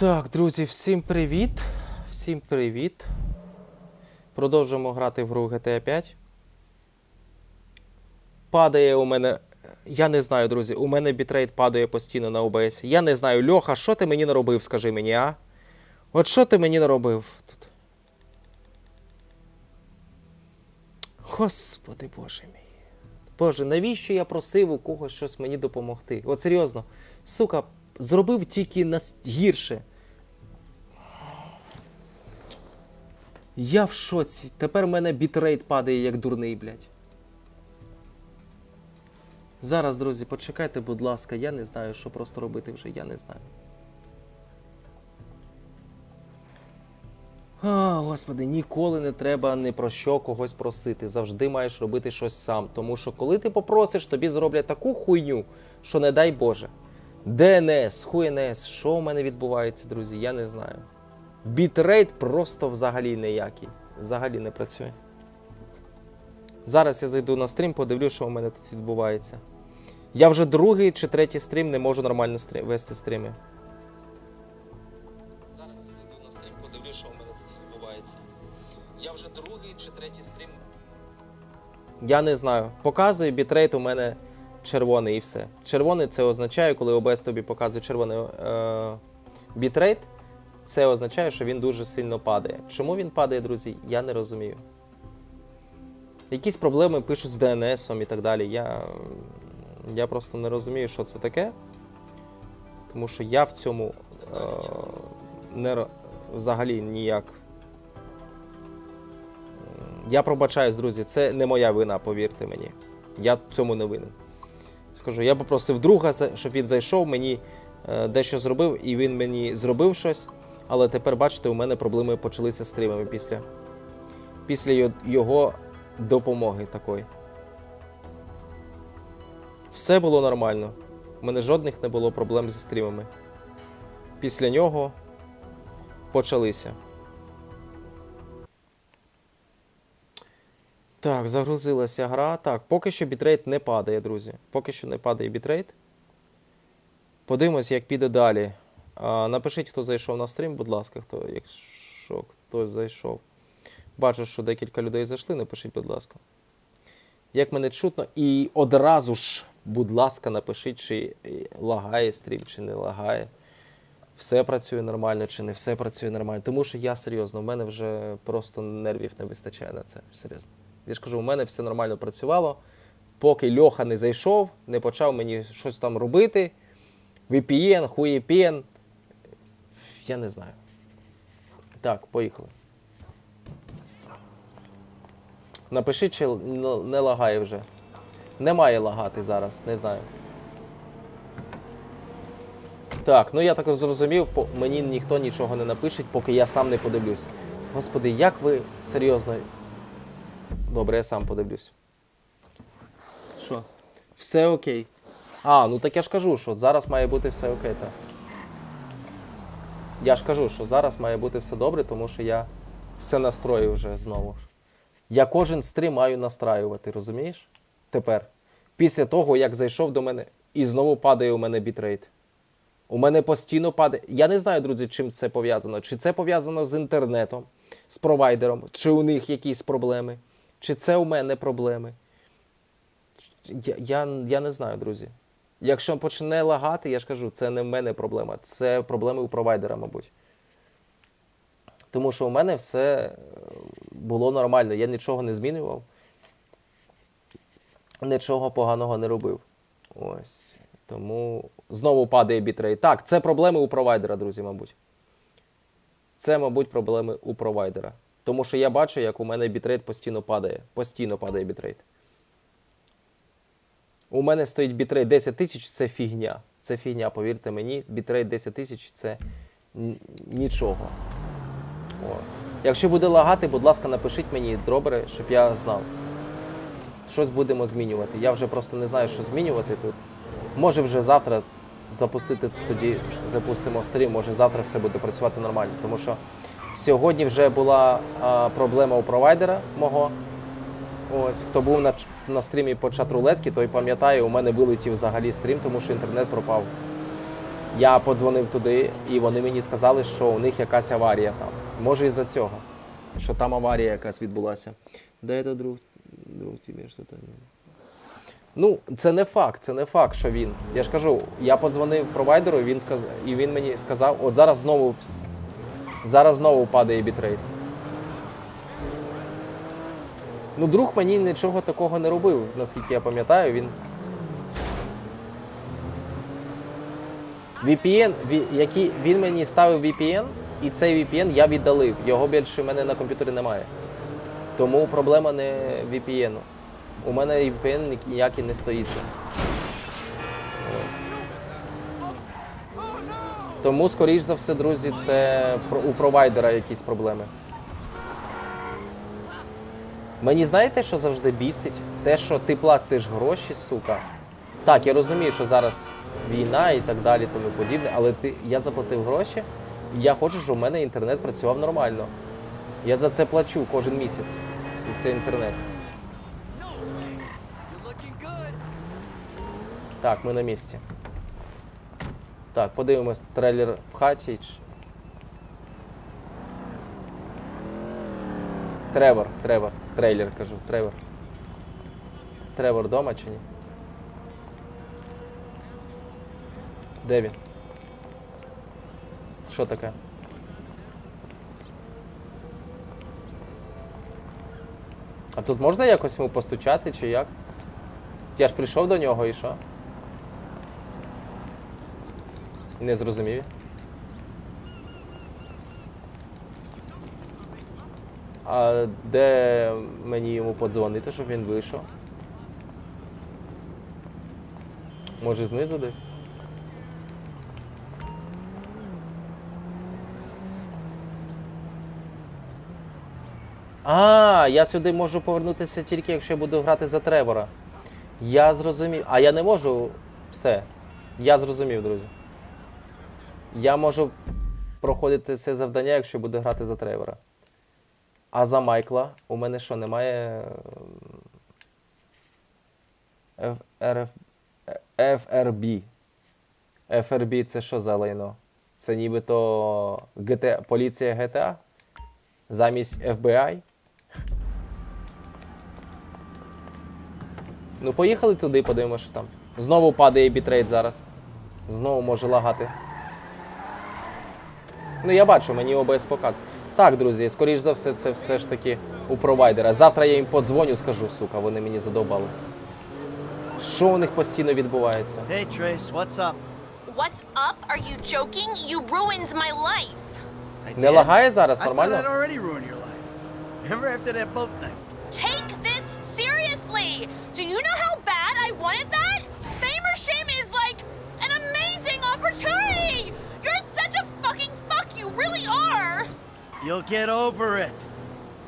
Так, друзі, всім привіт. Всім привіт. Продовжуємо грати в гру GTA 5. Падає у мене. Я не знаю, друзі. У мене бітрейт падає постійно на OBS. Я не знаю, Льоха, що ти мені наробив, скажи мені, а? От що ти мені наробив тут? Господи Боже мій. Боже, навіщо я просив у когось щось мені допомогти? От серйозно, сука, зробив тільки гірше. Я в шоці. Тепер в мене бітрейт падає як дурний, блядь. Зараз, друзі, почекайте, будь ласка, я не знаю, що просто робити вже, я не знаю. А, господи, ніколи не треба ні про що когось просити. Завжди маєш робити щось сам. Тому що коли ти попросиш, тобі зроблять таку хуйню, що не дай Боже. ДНС, хуйнес, що в мене відбувається, друзі, я не знаю. Бітрейт просто взагалі ніякий. Взагалі не працює. Зараз я зайду на стрім, подивлюсь, що у мене тут відбувається. Я вже другий чи третій стрім не можу нормально стрім, вести стріми. Зараз я зайду на стрім, подивлюсь, що у мене тут відбувається. Я вже другий чи третій стрім. Я не знаю. Показує бітрейт у мене червоний і все. Червоний це означає, коли OBS тобі показує червоний е- бітрейт, це означає, що він дуже сильно падає. Чому він падає, друзі, я не розумію. Якісь проблеми пишуть з DNS і так далі. Я, я просто не розумію, що це таке. Тому що я в цьому е, не, взагалі ніяк. Я пробачаюсь, друзі, це не моя вина, повірте мені. Я в цьому не винен. Скажу, я попросив друга, щоб він зайшов, мені е, дещо зробив, і він мені зробив щось. Але тепер, бачите, у мене проблеми почалися з стрімами після, після його допомоги такої. Все було нормально. У мене жодних не було проблем зі стрімами. Після нього почалися. Так, загрузилася гра. Так, поки що бітрейт не падає, друзі. Поки що не падає бітрейт. Подивимось, як піде далі. Напишіть, хто зайшов на стрім, будь ласка, хто, якщо хтось зайшов. Бачу, що декілька людей зайшли, напишіть, будь ласка. Як мене чутно, і одразу ж, будь ласка, напишіть, чи лагає стрім, чи не лагає. Все працює нормально, чи не все працює нормально. Тому що я серйозно, в мене вже просто нервів не вистачає на це. Серйозно. Я ж кажу, у мене все нормально працювало. Поки Льоха не зайшов, не почав мені щось там робити. VPN, хуєпін. Я не знаю. Так, поїхали. Напишіть, чи не лагає вже. Немає лагати зараз, не знаю. Так, ну я так зрозумів, мені ніхто нічого не напише, поки я сам не подивлюсь. Господи, як ви серйозно. Добре, я сам подивлюсь. Що? Все окей. А, ну так я ж кажу, що зараз має бути все окей, так. Я ж кажу, що зараз має бути все добре, тому що я все настрою вже знову. Я кожен стрім маю настраювати, розумієш? Тепер. Після того, як зайшов до мене, і знову падає у мене бітрейт. У мене постійно падає. Я не знаю, друзі, чим це пов'язано. Чи це пов'язано з інтернетом, з провайдером, чи у них якісь проблеми, чи це у мене проблеми. Я, я, я не знаю, друзі. Якщо почне лагати, я ж кажу, це не в мене проблема, це проблеми у провайдера, мабуть. Тому що у мене все е, було нормально, я нічого не змінював, нічого поганого не робив. Ось. Тому знову падає бітрейт. Так, це проблеми у провайдера, друзі, мабуть. Це, мабуть, проблеми у провайдера. Тому що я бачу, як у мене бітрейт постійно падає. Постійно падає бітрейт. У мене стоїть бітрейт 10 тисяч, це фігня. Це фігня, повірте мені, бітрейт 10 тисяч це нічого. О. Якщо буде лагати, будь ласка, напишіть мені добре, щоб я знав. Щось будемо змінювати. Я вже просто не знаю, що змінювати тут. Може вже завтра запустити, тоді запустимо стрім, може завтра все буде працювати нормально. Тому що сьогодні вже була а, проблема у провайдера мого. Ось, хто був на, на стрімі по чат рулетки, той пам'ятає, у мене вилетів взагалі стрім, тому що інтернет пропав. Я подзвонив туди, і вони мені сказали, що у них якась аварія там. Може із-за цього. Що там аварія якась відбулася. Де це друг? Друг тобі що там? Ну, це не факт, це не факт, що він. Я ж кажу, я подзвонив провайдеру, він сказ... і він мені сказав, от зараз знову зараз знову падає бітрейт. Ну, друг мені нічого такого не робив, наскільки я пам'ятаю, він. VPN, який він мені ставив VPN, і цей VPN я віддалив. Його більше в мене на комп'ютері немає. Тому проблема не VPN. У мене VPN ніякий не стоїть. Тому, скоріш за все, друзі, це у провайдера якісь проблеми. Мені знаєте, що завжди бісить? Те, що ти платиш гроші, сука. Так, я розумію, що зараз війна і так далі, тому подібне, але ти, я заплатив гроші, і я хочу, щоб у мене інтернет працював нормально. Я за це плачу кожен місяць. За цей інтернет. Так, ми на місці. Так, подивимось трейлер в хаті. Тревор, Тревор, трейлер кажу, Тревор. Тревор вдома чи ні? Де він? Що таке? А тут можна якось йому постучати чи як? Я ж прийшов до нього і що? Не зрозумів. А де мені йому подзвонити, щоб він вийшов? Може знизу десь? А, я сюди можу повернутися тільки якщо я буду грати за Тревора. Я зрозумів. А я не можу. Все. Я зрозумів, друзі. Я можу проходити це завдання, якщо буду грати за Тревора. А за Майкла у мене що, немає. ем, FRB. FRB це що за лайно? Це нібито GTA... поліція GTA? Замість FBI? Ну, поїхали туди, подивимося, що там. Знову падає бітрейт зараз. Знову може лагати. Ну, я бачу, мені ОБС показує. Так, друзі, скоріш за все, це все ж таки у провайдера. Завтра я їм подзвоню, скажу, сука, вони мені задовбали. Що у них постійно відбувається? Hey Trace, what's up? What's up? Are you joking? You ruined my life. I Не did? лагає зараз, I thought I'd нормально? already ruined your life. Remember after that boat thing? Take this seriously. Do you know how bad I wanted that? You'll get over it.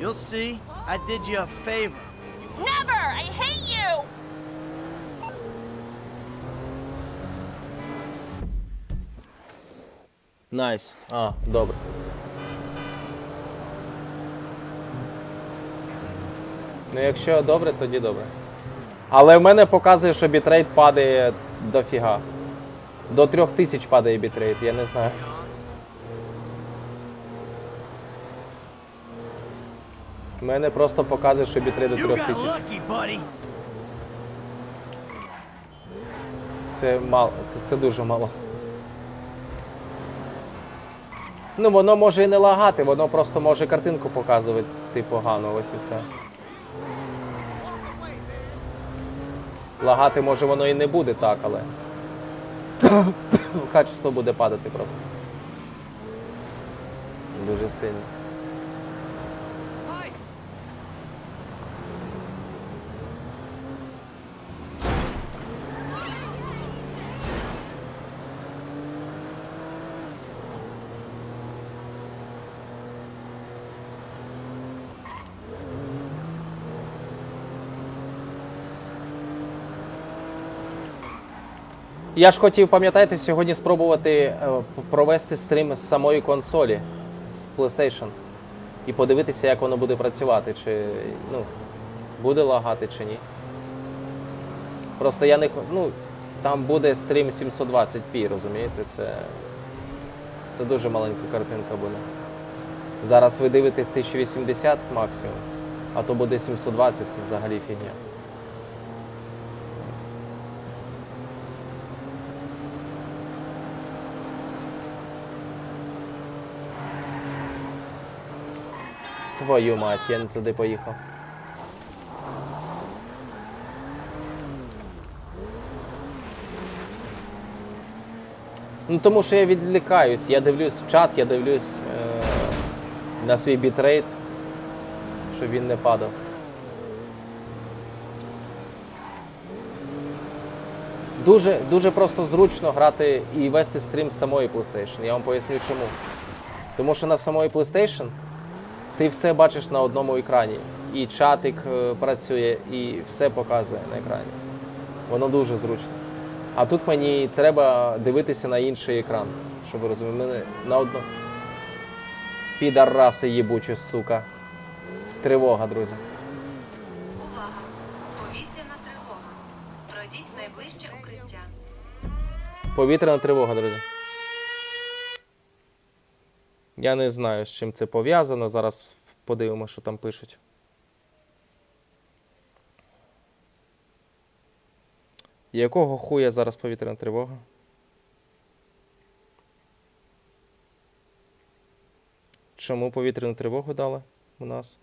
You'll see. I did you a favor. Never. I hate you. Найс. А, добре. Ну, якщо добре, тоді добре. Але в мене показує, що бітрейт падає дофіга. До 3000 падає бітрейт, я не знаю. Мене просто показує, що бітрейт до You got 3000. lucky. Це мало, це дуже мало. Ну, воно може і не лагати, воно просто може картинку показувати погано, ось і все. Лагати може воно і не буде так, але. Качество буде падати просто. Дуже сильно. Я ж хотів, пам'ятаєте, сьогодні спробувати е, провести стрім з самої консолі з PlayStation і подивитися, як воно буде працювати, чи ну, буде лагати чи ні. Просто я не ну, Там буде стрім 720p, розумієте? Це, це дуже маленька картинка буде. Зараз ви дивитесь 1080 максимум, а то буде 720, це взагалі фігня. Твою мать, я не туди поїхав. Ну тому що я відлікаюсь, я дивлюсь в чат, я дивлюсь е- на свій бітрейт, щоб він не падав. Дуже, дуже просто зручно грати і вести стрім з самої PlayStation. Я вам поясню чому. Тому що на самої PlayStation ти все бачиш на одному екрані. І чатик е, працює, і все показує на екрані. Воно дуже зручно. А тут мені треба дивитися на інший екран, щоб ви розуміли. Мене на одну. Підараси їбучі, сука. Тривога, друзі. Увага! Повітряна тривога. Пройдіть в найближче укриття. Повітряна тривога, друзі. Я не знаю, з чим це пов'язано. Зараз подивимося, що там пишуть. Якого хуя зараз повітряна тривога? Чому повітряну тривогу дали у нас?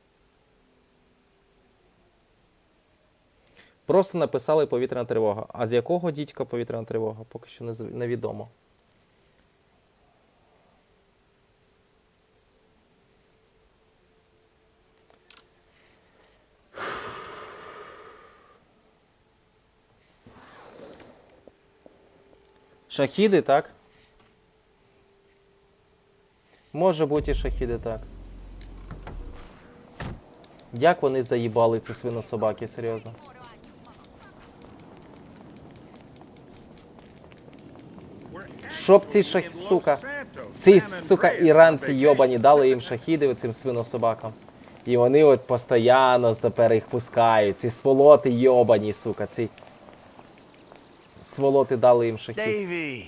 Просто написали повітряна тривога. А з якого дідька повітряна тривога? Поки що невідомо. Шахіди, так? Може бути і шахіди, так. Як вони заїбали ці свинособаки, серйозно? Щоб ці шах... сука. Ці, сука, іранці йобані дали їм шахіди цим свинособакам. І вони от постійно тепер їх пускають. Ці сволоти йобані, сука, ці. Сволоти дали їм шахід. Davey,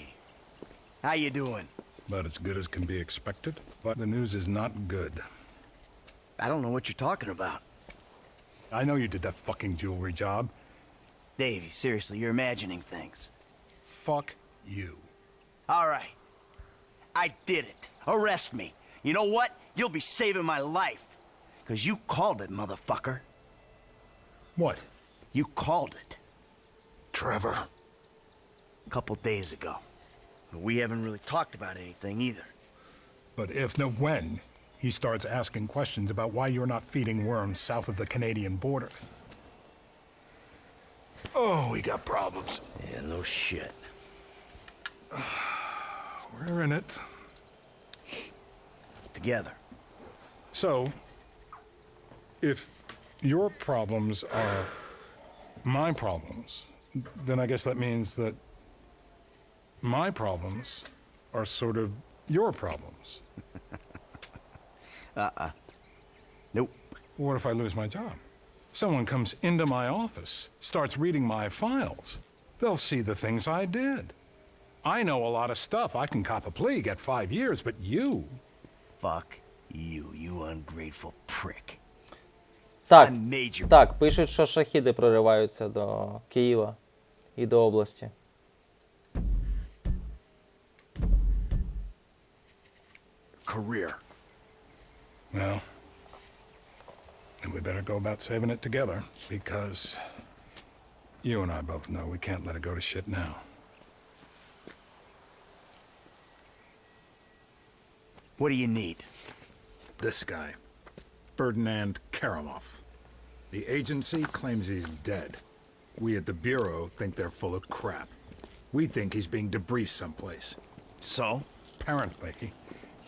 how you doing? About as good as can be expected, but the news is not good. I don't know what you're talking about. I know you did that fucking jewelry job. Davey, seriously, you're imagining things. Fuck you. All right. I did it. Arrest me. You know what? You'll be saving my life. Because you called it, motherfucker. What? You called it Trevor. couple days ago. We haven't really talked about anything either. But if no when he starts asking questions about why you're not feeding worms south of the Canadian border. Oh, we got problems. Yeah, no shit. We're in it. Together. So, if your problems are my problems, then I guess that means that my problems are sort of your problems. Nope. What if I lose my job? Someone comes into my office, starts reading my files. They'll see the things I did. I know a lot of stuff. I can cop a plea, get five years, but you. Fuck you, you ungrateful prick. Так, I made you. так, пишуть, що шахіди прориваються до Києва і до області. Career. Well, then we better go about saving it together, because you and I both know we can't let it go to shit now. What do you need? This guy, Ferdinand Karamov. The agency claims he's dead. We at the Bureau think they're full of crap. We think he's being debriefed someplace. So? Apparently,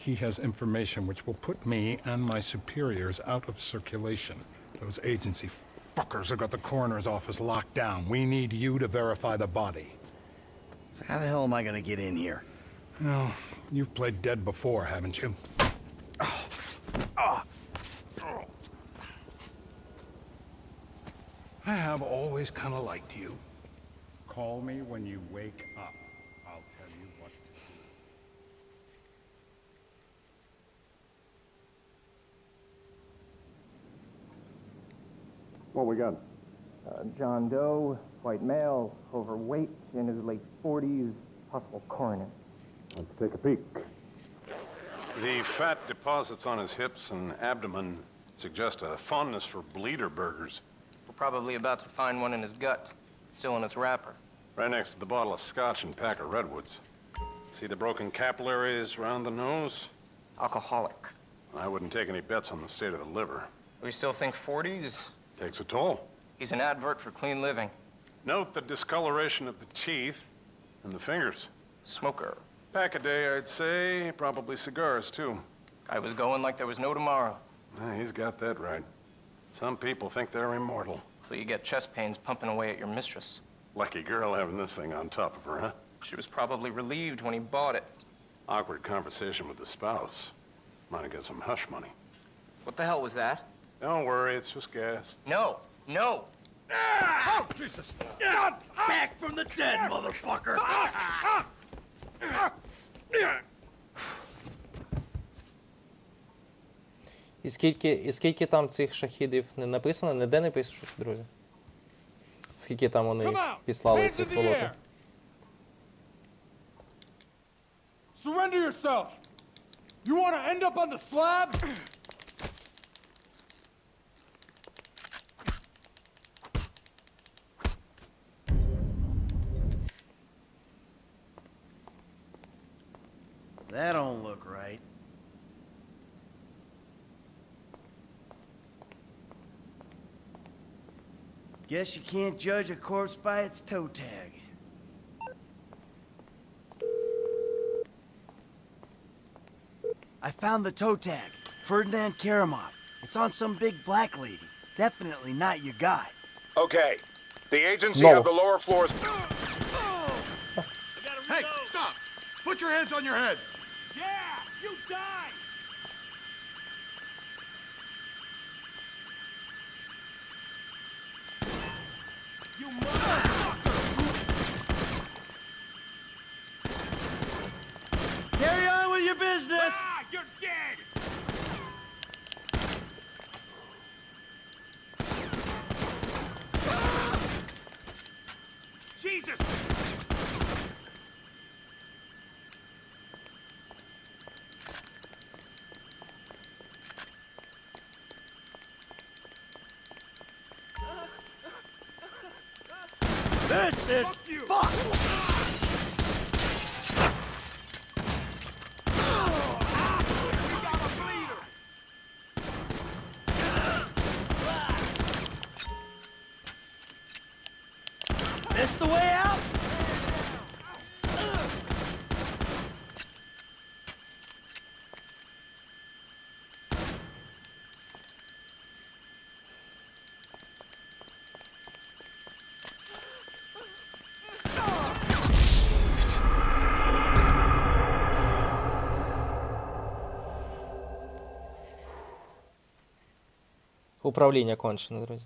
he has information which will put me and my superiors out of circulation. Those agency fuckers have got the coroner's office locked down. We need you to verify the body. So how the hell am I gonna get in here? Well, you've played dead before, haven't you? I have always kind of liked you. Call me when you wake up. I'll tell you what to do. What we got? Uh, John Doe, white male, overweight, in his late 40s, possible coroner. Let's take a peek. The fat deposits on his hips and abdomen suggest a fondness for bleeder burgers. We're probably about to find one in his gut, still in its wrapper. Right next to the bottle of scotch and pack of redwoods. See the broken capillaries around the nose? Alcoholic. I wouldn't take any bets on the state of the liver. We still think 40s? Takes a toll. He's an advert for clean living. Note the discoloration of the teeth and the fingers. Smoker. Pack a day, I'd say. Probably cigars, too. I was going like there was no tomorrow. Ah, he's got that right. Some people think they're immortal. So you get chest pains pumping away at your mistress. Lucky girl having this thing on top of her, huh? She was probably relieved when he bought it. Awkward conversation with the spouse. Might have got some hush money. What the hell was that? Don't worry, it's just gas. No, no. Back from the dead, motherfucker! І скільки, і скільки там цих шахідів не написано, ніде не пишуть, друзі. Скільки там вони післали ці сволоти. Surrender yourself! You want to end up on the slab? That don't look right. Guess you can't judge a corpse by its toe tag. I found the toe tag. Ferdinand Karamov. It's on some big black lady. Definitely not your guy. Okay. The agency Slow. have the lower floors. Hey, stop! Put your hands on your head! Carry on with your business! Ah, you're dead! Jesus! This is fuck! Управління кончене, друзі.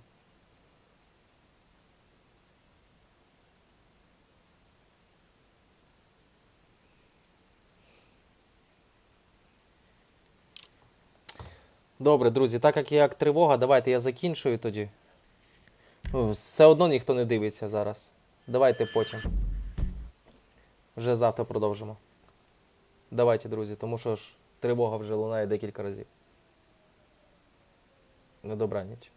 Добре, друзі, так як як тривога, давайте я закінчую тоді. Ну, Все одно ніхто не дивиться зараз. Давайте потім. Вже завтра продовжимо. Давайте, друзі, тому що ж тривога вже лунає декілька разів. На добраніч.